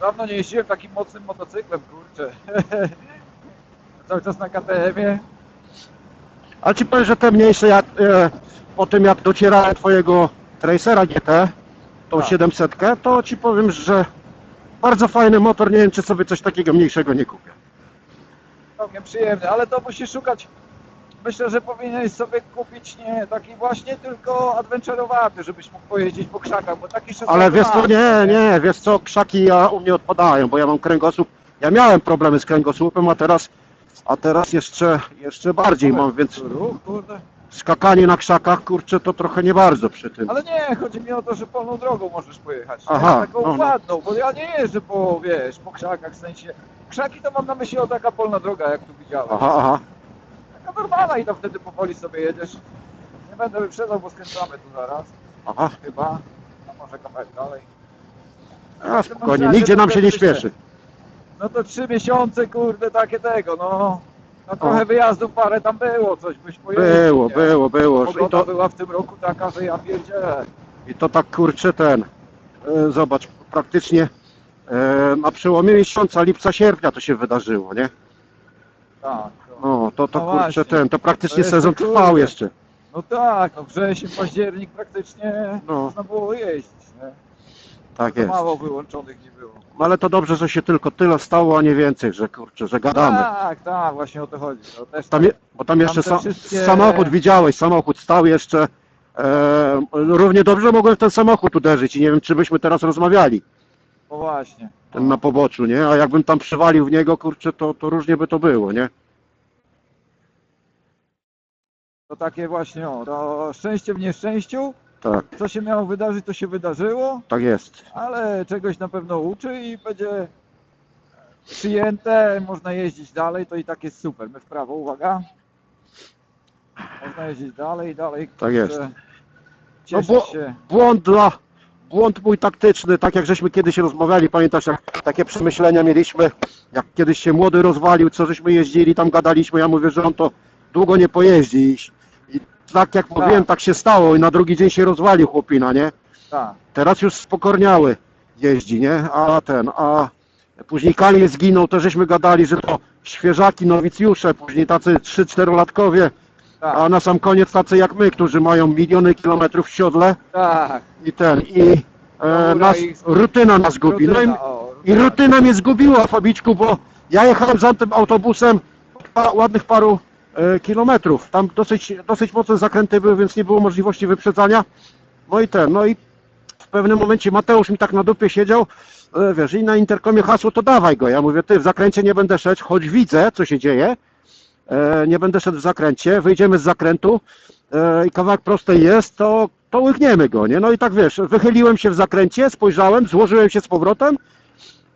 Dawno nie jeździłem takim mocnym motocyklem, kurczę. Cały czas na KTM-ie. Ale ci powiem, że te mniejsze, jak, e, po tym jak docierałem twojego Tracera GT, tą Tak. 700, to ci powiem, że bardzo fajny motor, nie wiem czy sobie coś takiego mniejszego nie kupię. Całkiem przyjemny, ale to musisz szukać. Myślę, że powinieneś sobie kupić nie taki właśnie, tylko adventurowaty, żebyś mógł pojeździć po krzakach, bo taki szosowany Ale wiesz co, nie, nie, wiesz co, krzaki ja, u mnie odpadają, bo ja mam kręgosłup, ja miałem problemy z kręgosłupem, a teraz, a teraz jeszcze, jeszcze bardziej mam, więc Ruch, kurde. skakanie na krzakach, kurczę, to trochę nie bardzo przy tym. Ale nie, chodzi mi o to, że polną drogą możesz pojechać. Aha? Taką no, no. ładną, bo ja nie jeżdżę po, wiesz, po krzakach, w sensie... Krzaki to mam na myśli o taka polna droga, jak tu widziałem. Aha, aha. Normalna i tam wtedy powoli sobie jedziesz. Nie będę wyprzedzał, bo skręcamy tu zaraz. Aha, Chyba. A może kawałek dalej. a spokojnie, nigdzie nam się nie śpieszy. No to trzy miesiące, kurde, takie tego, no. No trochę wyjazdów parę tam było, coś byś pojeździł. Było, nie? było, było. I Pogoda to, była w tym roku taka, że ja pierdzielę. I to tak kurczę ten, e, zobacz, praktycznie e, na przełomie miesiąca lipca, sierpnia to się wydarzyło, nie? Tak. No, No, to, to No kurczę właśnie. ten, to praktycznie To sezon jeszcze, trwał kurde. jeszcze. no tak, no wrzesień, październik praktycznie No. można było jeździć, nie? Tak jest. mało wyłączonych nie było. No, ale to dobrze, że się tylko tyle stało, a nie więcej, że kurczę, że gadamy. Tak, tak, właśnie o to chodzi. To też Tam, tak. je, bo tam jeszcze te sa, wszystkie- samochód widziałeś, samochód stał jeszcze. E, równie dobrze mogłem w ten samochód uderzyć i nie wiem, czy byśmy teraz rozmawiali, No właśnie. ten na poboczu, nie? A jakbym tam przywalił w niego, kurczę, to, to różnie by to było, nie? To takie właśnie, o, to szczęście w nieszczęściu. Tak, Co się miało wydarzyć, to się wydarzyło, tak jest. ale czegoś na pewno uczy i będzie przyjęte, można jeździć dalej, to i tak jest super. My w prawo, uwaga. Można jeździć dalej, dalej. Tak jest. kurczę, No Cieszyć bo- się. błąd dla, błąd mój taktyczny, tak jak żeśmy kiedyś rozmawiali, pamiętasz jak takie przemyślenia mieliśmy, jak kiedyś się młody rozwalił, co żeśmy jeździli, tam gadaliśmy, ja mówię, że on to długo nie pojeździ i tak jak mówiłem, tak się stało i na drugi dzień się rozwalił chłopina, nie? Tak, Teraz już spokorniały jeździ, nie? A ten, a później Kalię zginął, to żeśmy gadali, że to świeżaki, nowicjusze, później tacy 3-4 latkowie, tak, a na sam koniec tacy jak my, którzy mają miliony kilometrów w siodle, tak. i ten, i e, nas, rutyna nas gubi. No i, Rutyna, o, i rutyna mnie zgubiła, Fabiczku, bo ja jechałem za tym autobusem pa, ładnych paru kilometrów. Tam dosyć, dosyć mocne zakręty były, więc nie było możliwości wyprzedzania. No i ten, no i w pewnym momencie Mateusz mi tak na dupie siedział, e, wiesz, i na interkomie hasło, to dawaj go. Ja mówię, ty, w zakręcie nie będę szedł, choć widzę, co się dzieje, e, nie będę szedł w zakręcie, wyjdziemy z zakrętu e, i kawałek prostej jest, to, to łykniemy go, nie? No i tak wiesz, wychyliłem się w zakręcie, spojrzałem, złożyłem się z powrotem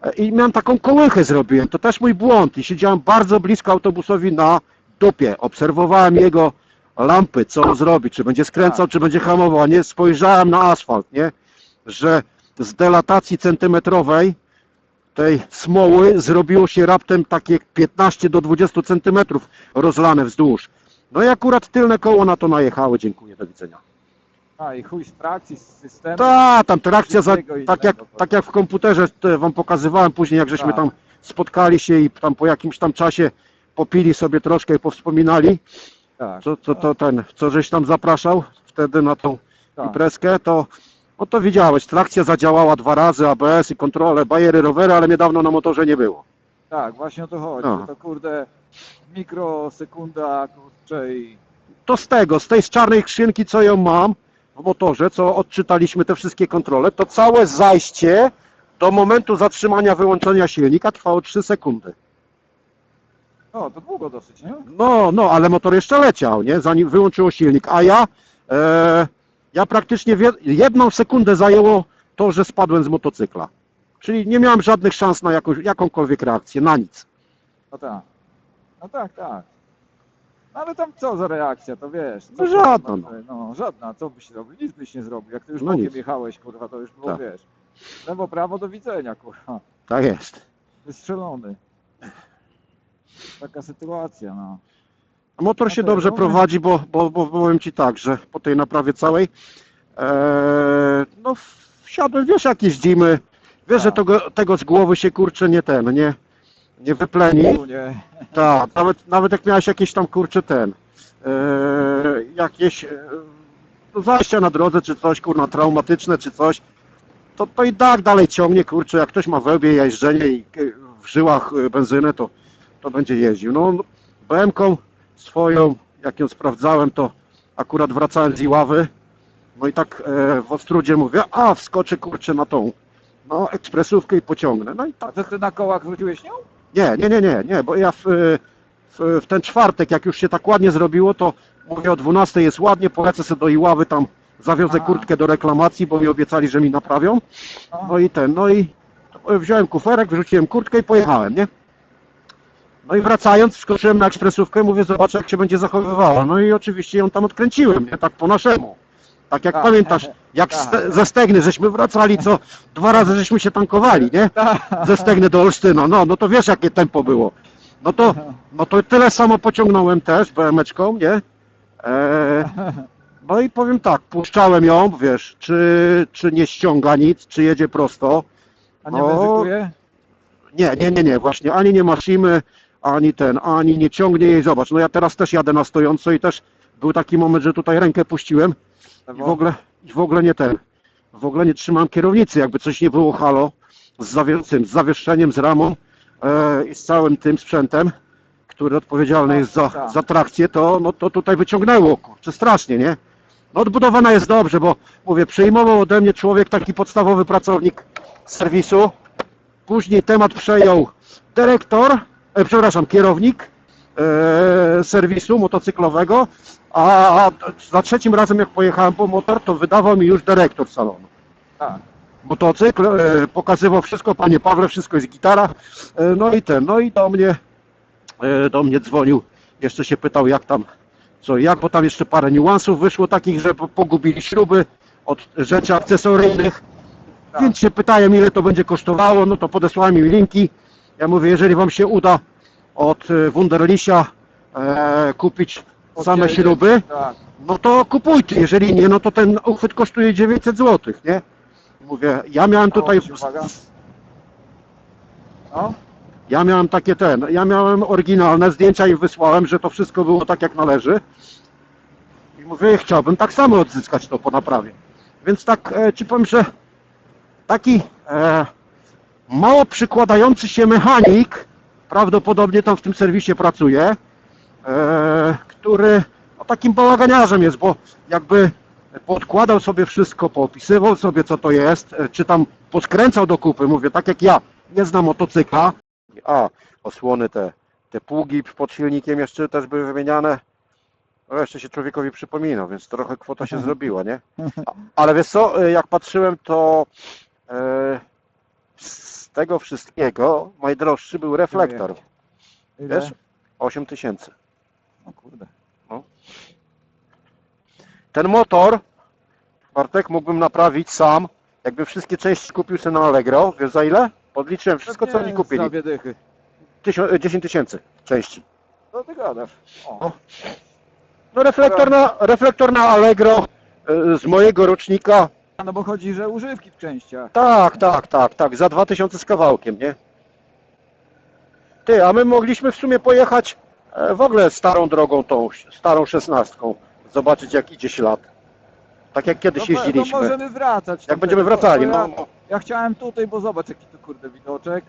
e, i miałem taką kołychę zrobiłem, to też mój błąd i siedziałem bardzo blisko autobusowi na dupie, obserwowałem jego lampy, co on zrobi, czy będzie skręcał, czy będzie hamował, a nie spojrzałem na asfalt, nie? Że z delatacji centymetrowej tej smoły zrobiło się raptem takie 15 do 20 centymetrów rozlane wzdłuż. No i akurat tylne koło na to najechały, dziękuję, do widzenia. A i chuj z trakcji, z systemu. Ta, tam trakcja, za, tak, jak, tak. tak jak w komputerze te wam pokazywałem później, jak żeśmy Tak. tam spotkali się i tam po jakimś tam czasie popili sobie troszkę i powspominali, Tak, co, co to ten, co żeś tam zapraszał wtedy na tą tak. imprezkę, to no to widziałeś, trakcja zadziałała dwa razy, ABS i kontrolę, bajery, rowery, ale mnie dawno na motorze nie było. Tak, właśnie o to chodzi. No. To kurde mikrosekunda, kurczę i To z tego, z tej z czarnej skrzynki, co ją mam w motorze, co odczytaliśmy te wszystkie kontrole, to całe zajście do momentu zatrzymania wyłączenia silnika trwało 3 sekundy. No to długo dosyć, nie? No, no, ale motor jeszcze leciał, nie? Zanim wyłączyło silnik, a ja, e, ja praktycznie jedną sekundę zajęło to, że spadłem z motocykla. Czyli nie miałem żadnych szans na jakąś, jakąkolwiek reakcję, na nic. No tak. No tak, tak. No ale tam co za reakcja, to wiesz. No żadna, znaczy? No żadna, co byś zrobił? Nic byś nie zrobił. Jak ty już No bokiem nic. jechałeś, kurwa, to już było, Tak. wiesz. Lewo, prawo, do widzenia, kurwa. Tak jest. Wystrzelony. Taka sytuacja, no. Motor się dobrze prowadzi, bo, bo, bo powiem Ci tak, że po tej naprawie całej, e, no wsiadłem, wiesz jak jeździmy, Wiesz, że Tak. tego, tego z głowy się kurczę nie ten, nie, nie wypleni. Nie. Tak, nawet, nawet jak miałeś jakieś tam kurczę ten, e, jakieś e, no, zajścia na drodze czy coś, kurna, traumatyczne czy coś, to, to i tak dalej ciągnie, kurczę, jak ktoś ma we łbie jeżdżenie i e, w żyłach e, benzynę, to, to będzie jeździł. No, BM-ką swoją, jak ją sprawdzałem, to akurat wracałem z Iławy, no i tak e, w Ostrudzie mówię, a wskoczę, kurczę, na tą, no, ekspresówkę i pociągnę. No i tak ty na kołach wróciłeś nią? nie, nie, nie, nie, nie, bo ja w, w, w ten czwartek, jak już się tak ładnie zrobiło, to mówię o 12 jest ładnie, polecę sobie do Iławy, tam zawiozę Aha. kurtkę do reklamacji, bo mi obiecali, że mi naprawią. No. No i ten, no i wziąłem kuferek, wyrzuciłem kurtkę i pojechałem, nie? No i wracając, skoczyłem na ekspresówkę, mówię, zobaczę jak się będzie zachowywała. No i oczywiście ją tam odkręciłem, nie? Tak po naszemu. Tak jak Tak. pamiętasz, jak Tak. ste, ze Stegny żeśmy wracali, co dwa razy żeśmy się tankowali, nie? Tak. ze Stegny do Olsztyna, no, no to wiesz jakie tempo było. No to, no to tyle samo pociągnąłem też BM-eczką, nie? E, no i powiem tak, puszczałem ją, wiesz, czy, czy nie ściąga nic, czy jedzie prosto. A nie No. ryzykuje? Nie, nie, nie, nie, właśnie, ani nie masimy, ani ten, ani nie ciągnie jej, zobacz, no ja teraz też jadę na stojąco i też był taki moment, że tutaj rękę puściłem i w ogóle, i w ogóle nie ten, w ogóle nie trzymam kierownicy, jakby coś nie było halo z, zawie- tym, z zawieszeniem, z ramą e, i z całym tym sprzętem, który odpowiedzialny jest za, tak. za trakcję, to, no, to tutaj wyciągnęło, kurczę, strasznie, nie? No odbudowana jest dobrze, bo mówię, przyjmował ode mnie człowiek, taki podstawowy pracownik serwisu, później temat przejął dyrektor, e, przepraszam, kierownik e, serwisu motocyklowego, a za trzecim razem jak pojechałem po motor, to wydawał mi już dyrektor salonu. Tak. Motocykl, e, pokazywał wszystko, panie Pawle, wszystko jest gitara, e, no i ten, no i do mnie, e, do mnie dzwonił, jeszcze się pytał jak tam, co jak, bo tam jeszcze parę niuansów wyszło takich, że po- pogubili śruby od rzeczy akcesoryjnych, Tak. więc się pytają ile to będzie kosztowało, no to podesłałem im linki, ja mówię, jeżeli wam się uda od e, Wunderlisia e, kupić same śruby, Tak. no to kupujcie, jeżeli nie, no to ten uchwyt kosztuje 900 zł, nie? Mówię, ja miałem tutaj. No, ja miałem takie ten, ja miałem oryginalne zdjęcia i wysłałem, że to wszystko było tak jak należy. I mówię, chciałbym tak samo odzyskać to po naprawie. Więc tak e, ci powiem, że taki e, mało przykładający się mechanik, prawdopodobnie tam w tym serwisie pracuje, e, który no, takim bałaganiarzem jest, bo jakby podkładał sobie wszystko, poopisywał sobie co to jest, e, czy tam podkręcał do kupy, mówię, tak jak ja, nie znam motocykla, a osłony te, te pługi pod silnikiem jeszcze też były wymieniane, no jeszcze się człowiekowi przypomina, więc trochę kwota się zrobiła, nie? A- Ale wiesz co, e, jak patrzyłem, to tego wszystkiego najdroższy był reflektor, ile? wiesz? 8 tysięcy. O kurde. Ten motor, Bartek, mógłbym naprawić sam, jakby wszystkie części kupił sobie na Allegro, wiesz za ile? Podliczyłem wszystko, co oni kupili. Za dychy. Tysią- e, 10 tysięcy części. Co ty gadasz? O. No reflektor na, reflektor na Allegro e, z mojego rocznika. No bo chodzi, że używki w częściach. Tak, tak, tak, tak, za 2000 z kawałkiem, nie? Ty, a my mogliśmy w sumie pojechać e, w ogóle starą drogą tą, starą szesnastką, zobaczyć jak idzie ślad. Tak jak kiedyś No, to- jeździliśmy. To możemy wracać. Jak będziemy wracali, Bo no. Ja, no. ja chciałem tutaj, bo zobacz jaki tu kurde widoczek.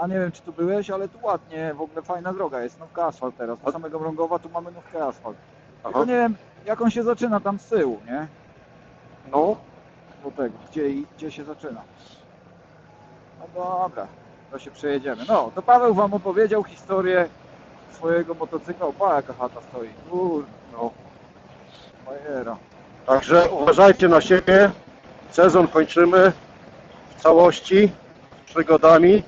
A nie wiem czy tu byłeś, ale tu ładnie, w ogóle fajna droga jest, nówka asfalt teraz. Do samego Mrągowa tu mamy nówkę asfalt. Tylko Aha. nie wiem jak on się zaczyna tam z tyłu, nie? no. Do tego, gdzie, i- gdzie się zaczyna. No dobra, to się przejedziemy. No, to Paweł wam opowiedział historię swojego motocykla. Opa, jaka chata stoi. Kurde, no. Bajera. Także uważajcie na siebie. Sezon kończymy w całości z przygodami.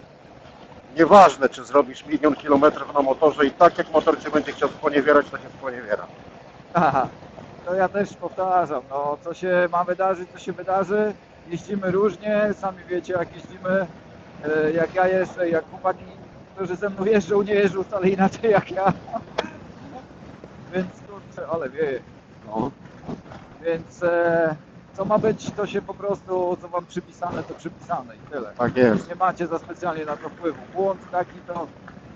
Nieważne, czy zrobisz milion kilometrów na motorze i tak jak motor cię będzie chciał sponiewierać, to się sponiewiera. Aha, to ja też powtarzam, no co się ma wydarzyć, to się wydarzy. Jeździmy różnie, sami wiecie jak jeździmy, e, jak ja jeżdżę, jak chłopaki, którzy ze mną jeżdżą, nie jeżdżą wcale inaczej jak ja. Więc kurczę, ale wieje. No. Więc e, co ma być, to się po prostu, co wam przypisane, to przypisane i tyle. Tak jest. Nie macie za specjalnie na to wpływu. Błąd taki to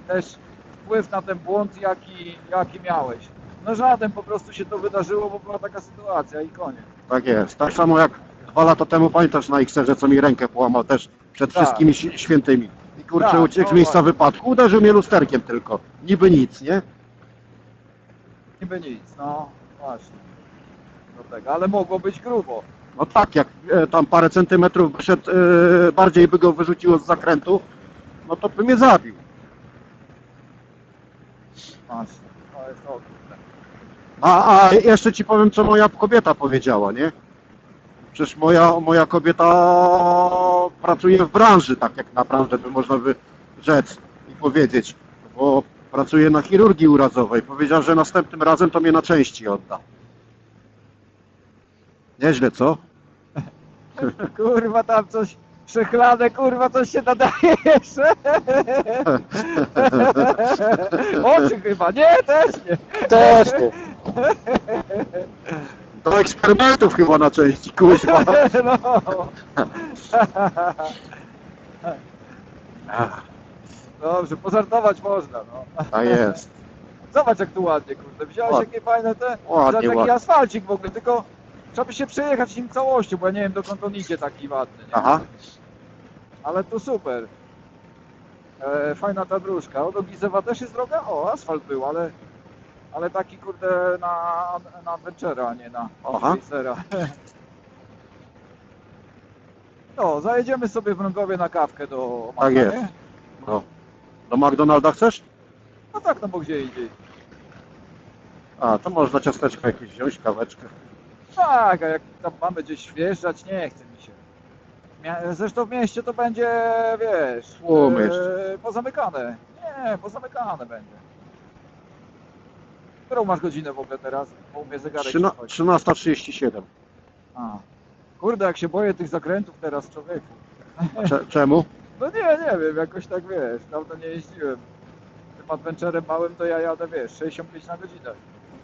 też wpływ na ten błąd, jaki, jaki miałeś. No żaden, po prostu się to wydarzyło, bo była taka sytuacja i koniec. Tak jest. Tak samo jak dwa lata temu pamiętasz na Xerze, co mi rękę połamał też przed Tak. wszystkimi świętymi. I kurczę, Tak, uciekł z no miejsca właśnie. wypadku. Uderzył mnie lusterkiem tylko. Niby nic, nie? Niby nic, no właśnie. Do tego, ale mogło być grubo. No tak, jak e, tam parę centymetrów przed, e, bardziej by go wyrzuciło z zakrętu, no to by mnie zabił. Właśnie. To jest okrutne. A, a jeszcze ci powiem, co moja kobieta powiedziała, nie? Przecież moja, moja kobieta pracuje w branży, tak jak naprawdę by można by rzec i powiedzieć, bo pracuje na chirurgii urazowej. Powiedziała, że następnym razem to mnie na części odda. Nieźle, co? Kurwa tam coś przechlane, kurwa coś się nadaje jeszcze. Oczy chyba, nie, też nie. Też nie. Do eksperymentów chyba na części, kuźwa. No. Dobrze, pozartować można, no. A jest. Zobacz jak tu ładnie, kurde. Wziąłeś Ładnie. jakie fajne te... Ładnie, Zobacz, taki ładnie. asfalcik w ogóle, tylko trzeba by się przejechać nim całością, bo ja nie wiem dokąd on idzie taki ładny, nie? Aha. Ale tu super. E, fajna ta dróżka. O, do Gizewa też jest droga? O, asfalt był, ale... Ale taki kurde na, na Adventure'a, a nie na Aha. Racera. No, zajedziemy sobie w Rągowie na kawkę do Tak Maka, jest. nie? No. Do McDonalda chcesz? No tak, no bo gdzie indziej. A, to można ciasteczko jakieś wziąć, kaweczkę. Tak, a jak tam mamy gdzieś wjeżdżać, nie chce mi się. Zresztą w mieście to będzie, wiesz, Tłum e, pozamykane. Nie, pozamykane będzie. Którą masz godzinę w ogóle teraz? Bo u mnie zegarek Trzyna- nie chodzi. 13.37. A. Kurde, jak się boję tych zakrętów teraz, człowieku. Cze- czemu? No nie, nie wiem, jakoś tak, wiesz, dawno nie jeździłem. Tym Adventurem małym to ja jadę, wiesz, 65 na godzinę.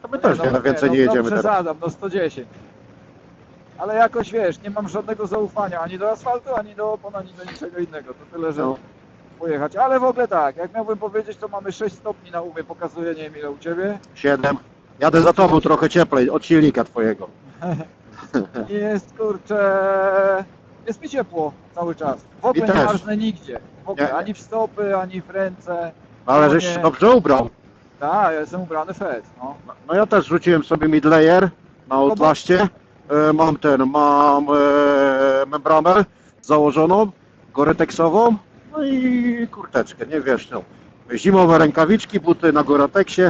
To my No też nie, nie, no, na więcej no, nie no, jedziemy teraz. przesadzam, no 110. Ale jakoś wiesz, nie mam żadnego zaufania ani do asfaltu, ani do opon, ani do niczego innego. To tyle, że No. pojechać. Ale w ogóle tak, jak miałbym powiedzieć, to mamy 6 stopni na umie, pokazuje, nie wiem ile u Ciebie. 7. Jadę za tobą trochę cieplej, od silnika twojego. Jest, kurczę, jest mi ciepło cały czas. W ogóle nie też. marznę nigdzie. W ogóle, Nie. ani w stopy, ani w ręce. Ale No żeś nie. się dobrze ubrał. Tak, ja jestem ubrany fest, no. No ja też rzuciłem sobie midlayer na Outlastie. E, mam ten, mam e, membranę założoną, goretexową, no i kurteczkę, nie wiesz, no. Zimowe rękawiczki, buty na Goreteksie,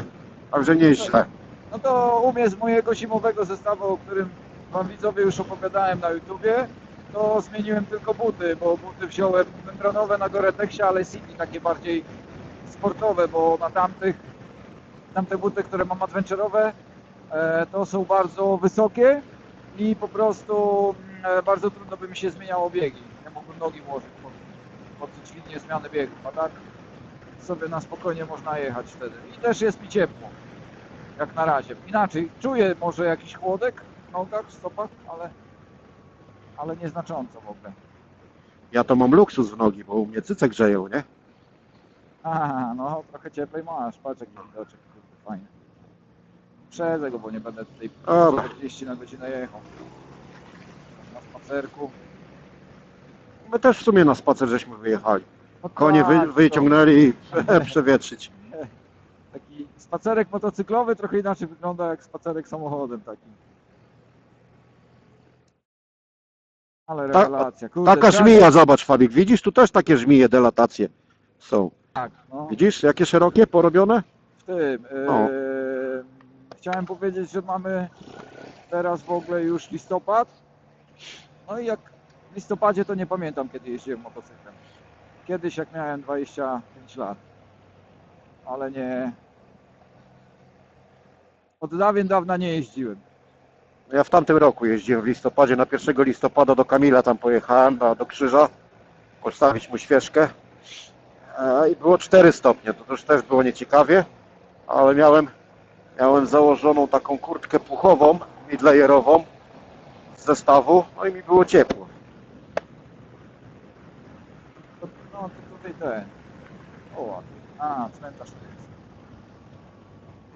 także nieźle. No to u mnie z mojego zimowego zestawu, o którym Wam widzowie już opowiadałem na YouTubie, to zmieniłem tylko buty, bo buty wziąłem membranowe na Goreteksie, ale City takie bardziej sportowe, bo na tamtych, tamte buty, które mam adventurowe, e, to są bardzo wysokie i po prostu mm, e, bardzo trudno by mi się zmieniało biegi. Nie mógłbym nogi włożyć pod, pod dźwignię zmiany biegów, a tak sobie na spokojnie można jechać wtedy. I też jest mi ciepło jak na razie. Inaczej, czuję może jakiś chłodek w nogach, w stopach, ale, ale nieznacząco w ogóle. Ja to mam luksus w nogi, bo u mnie cyce grzeją, nie? A, no trochę cieplej masz, patrz jaki widoczek, fajny. Przedzę go, bo nie będę tutaj Dobra. 40 na godzinę jechał. Na spacerku. My też w sumie na spacer żeśmy wyjechali. No Konie tak, wy, to wyciągnęli i przewietrzyć. Taki spacerek motocyklowy trochę inaczej wygląda jak spacerek samochodem taki. Ale Ta- rewelacja, kurde. Taka trzeba- żmija, zobacz Fabik, widzisz? Tu też takie żmije, delatacje są. Tak, no. Widzisz, jakie szerokie, porobione? w tym. O. e, chciałem powiedzieć, że mamy teraz w ogóle już listopad. No i jak w listopadzie to nie pamiętam kiedy jeździłem motocyklem. Kiedyś jak miałem 25 lat. Ale nie. Od dawien dawna nie jeździłem. Ja w tamtym roku jeździłem w listopadzie, na 1 listopada do Kamila tam pojechałem, do, do Krzyża, postawić mu świeczkę. E, I było 4 stopnie, to już też było nieciekawie, ale miałem, miałem założoną taką kurtkę puchową, midlayerową, z zestawu, no i mi było ciepło. No to tutaj ten. O, ładnie. A, cmentarz tu jest.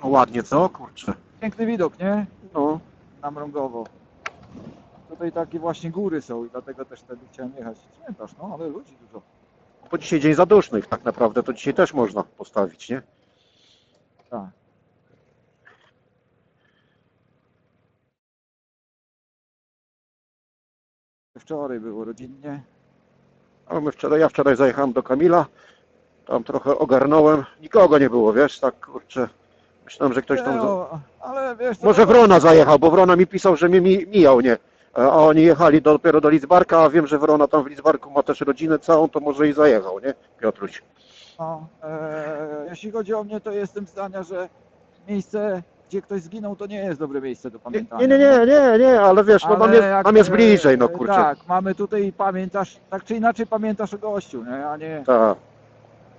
No ładnie, co? Kurczę. Piękny widok, nie? No, Na Mrągowo. Tutaj takie właśnie góry są i dlatego też wtedy chciałem jechać. Cmentarz, no ale ludzi dużo. bo dzisiaj dzień zadusznych tak naprawdę, to dzisiaj też można postawić, nie? Tak. Wczoraj było rodzinnie. Ale my wczoraj, ja wczoraj zajechałem do Kamila, tam trochę ogarnąłem, nikogo nie było, wiesz, tak kurczę. Myślałem, że ktoś tam... Za... No, ale wiesz co, Może Wrona zajechał, bo Wrona mi pisał, że mnie mi, mijał, nie? A oni jechali dopiero do Lidzbarka, a wiem, że Wrona tam w Lidzbarku ma też rodzinę całą, to może i zajechał, nie? Piotruś. No, e, jeśli chodzi o mnie, to jestem zdania, że miejsce, gdzie ktoś zginął, to nie jest dobre miejsce do pamiętania. nie, nie, nie, nie, nie, ale wiesz, no tam Ale jest, jak, jest bliżej, no e, kurczę. Tak, mamy tutaj pamiętasz, tak czy inaczej pamiętasz o gościu, nie? A, nie, Tak.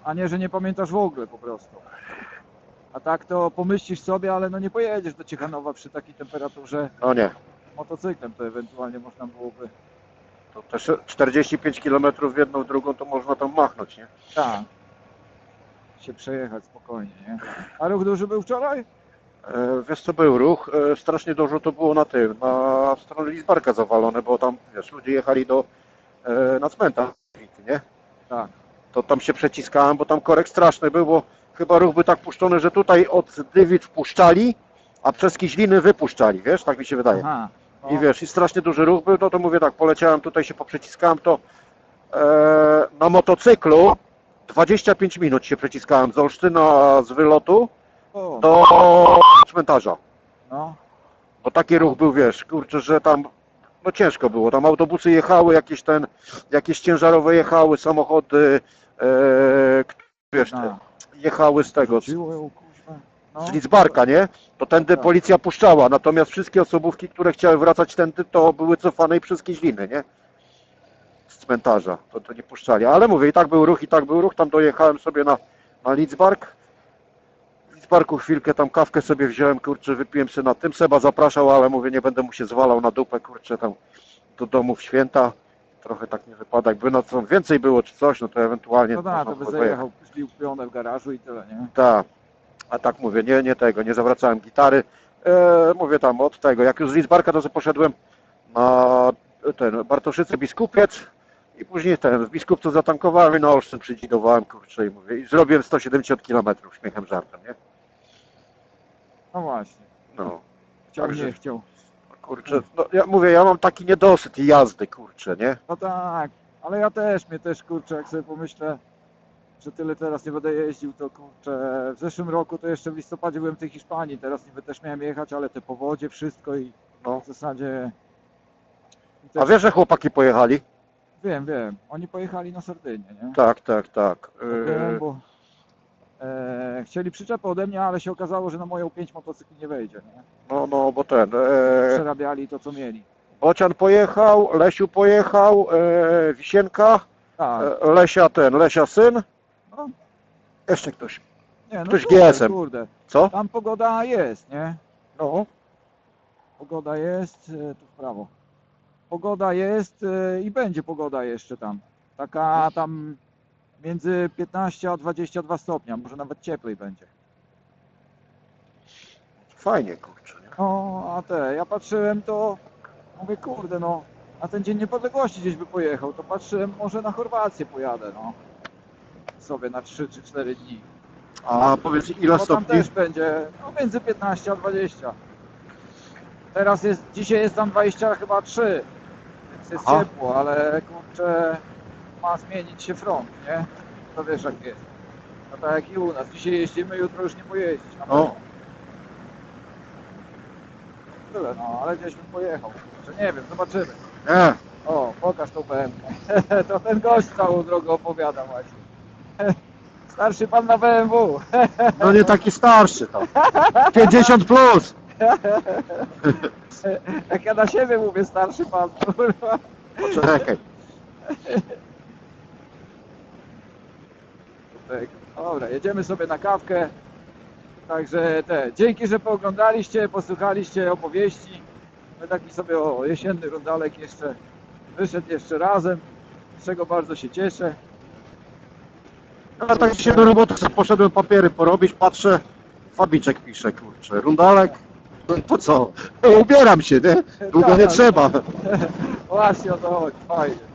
a nie, że nie pamiętasz w ogóle po prostu. A tak to pomyślisz sobie, ale no nie pojedziesz do Ciechanowa przy takiej temperaturze No nie. motocyklem, to ewentualnie można byłoby. To też 45 km w jedną, w drugą, to można tam machnąć, nie? Tak. Się przejechać spokojnie, nie? A ruch duży był wczoraj? E, wiesz co był ruch? E, strasznie dużo to było na tym, na stronę Lidzbarka zawalone, bo tam, wiesz, ludzie jechali do, e, na cmentarz, nie? Tak. To tam się przeciskałem, bo tam korek straszny był, bo chyba ruch był tak puszczony, że tutaj od Dywic wpuszczali, a przez Kiźliny wypuszczali, wiesz, tak mi się wydaje. Aha. No, I wiesz, i strasznie duży ruch był, no to mówię tak, poleciałem tutaj się poprzeciskałem, to e, na motocyklu 25 minut się przeciskałem z Olsztyna z wylotu o, do cmentarza. no. Bo taki ruch był, wiesz, kurczę, że tam no ciężko było. Tam autobusy jechały, jakieś ten, jakieś ciężarowe jechały, samochody, e, wiesz, te, A. jechały z tego, z, Rzuciło, kuźwa. No. z Lidzbarka, nie? To tędy Tak. policja puszczała, natomiast wszystkie osobówki, które chciały wracać tędy, to były cofane i przez Kiźliny, nie? Z cmentarza, to, to nie puszczali. Ale mówię, i tak był ruch, i tak był ruch, tam dojechałem sobie na, na Lidzbark. W Lidzbarku chwilkę tam kawkę sobie wziąłem, kurczę, wypiłem sobie na tym. Seba zapraszał, ale mówię, nie będę mu się zwalał na dupę, kurczę, tam do domu w święta. Trochę tak nie wypada, jakby na co więcej było czy coś, no to ewentualnie No tak, to by zajechał, pionę w garażu i tyle, nie? tak. A tak mówię, nie, nie tego, nie zawracałem gitary. E, mówię tam od tego, jak już z Lidzbarka to poszedłem na ten Bartoszyce Biskupiec i później ten, w Biskupcu zatankowałem i na Olsztyn przydzidowałem, kurczę, i mówię, i zrobiłem 170 km śmiechem, żartem, nie? No właśnie. No, Chciał, Także- nie chciał. kurczę, no, ja mówię, ja mam taki niedosyt jazdy, kurczę, nie? No tak, ale ja też, mnie też kurczę, jak sobie pomyślę, że tyle teraz nie będę jeździł, to kurczę, w zeszłym roku to jeszcze w listopadzie byłem w tej Hiszpanii, teraz niby też miałem jechać, ale te powodzie, wszystko i No. w zasadzie... i A też- wiesz, że chłopaki pojechali? Wiem, wiem, oni pojechali na Sardynię, nie? Tak, tak, tak. Wiem, E, bo e, chcieli przyczepę ode mnie, ale się okazało, że na moją pięć motocykli nie wejdzie, nie? no, no, bo ten, e, Przerabiali to, co mieli. Bocian pojechał, Lesiu pojechał, e, Wisienka, Tak, E, Lesia ten, Lesia syn. No. Jeszcze ktoś. nie, no ktoś kurde, GS-em. kurde. Co? Tam pogoda jest, nie? No. Pogoda jest, e, tu w prawo. Pogoda jest e, i będzie pogoda jeszcze tam. Taka tam między 15 a 22 stopnia, może nawet cieplej będzie. Fajnie, kurczę. Nie? No, a te, ja patrzyłem to, mówię, kurde, no, na ten Dzień Niepodległości gdzieś by pojechał, to patrzyłem, może na Chorwację pojadę, no. Sobie na 3 czy 4 dni. A powiedz ile Bo tam stopni? też będzie, no między 15 a 20. Teraz jest, dzisiaj jest tam 20 chyba 3, więc jest Aha. ciepło, ale kurczę, ma zmienić się front, nie? To wiesz jak jest. No tak jak i u nas, dzisiaj jeździmy, jutro już nie pojeździć. na No. pewno. Tyle, no, ale gdzieś bym pojechał. Nie wiem, zobaczymy. Nie. O, pokaż tą BMW. to ten gość całą drogę opowiada właśnie. Starszy pan na BMW. No nie taki starszy tam. 50 plus. Jak ja na siebie mówię, starszy pan, kurwa. Poczekaj. Tak, Dobra, jedziemy sobie na kawkę. Także te, dzięki, że pooglądaliście, posłuchaliście opowieści. My taki sobie o jesienny rondalek jeszcze wyszedł jeszcze razem, z czego bardzo się cieszę. Ja tak dzisiaj do roboty sobie poszedłem papiery porobić, patrzę, Fabiczek pisze, kurczę, rundalek, no to co, ubieram się, nie? Długo nie Tak. trzeba. Właśnie o to chodzi, fajnie.